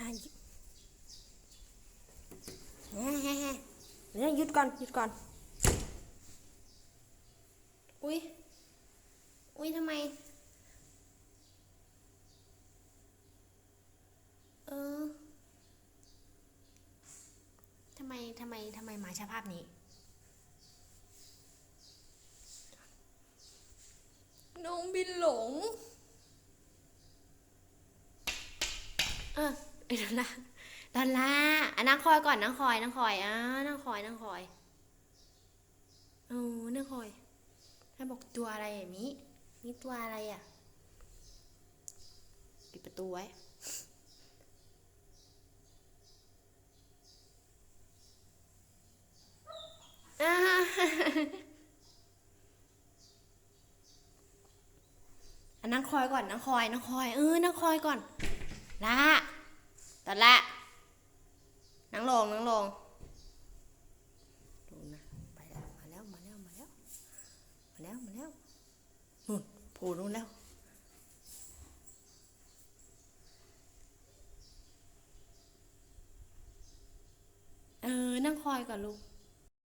ห้ยุดเนี่ยหยุดก่อนหยุดก่อน อุ้ยอุ้ยทำไม เออทำไมทำไมทำไมหมาชาภาพนี้ น้องบินหลง เอะ ดอลลาร์ดอลลาร์อะนั่งคอยก่อนนั่งคอยนั่งคอยอะนั่งคอยนั่งคอยเออนั่งคอยถ้าบอกตัวอะไรอะมิมิตัวอะไรอะปิดประตูไว้อ่าอะนั่งคอยก่อนนั่งคอยนั่งคอยเออนั่งคอยก่อนละ ตอนละนั่งลงนั่งลงดูนะไปแล้วมาแล้วมาแล้วมาแล้วมาแล้วมาแล้วนู่นโผล่นู่นแล้วเออนั่งคอยก่อนลูก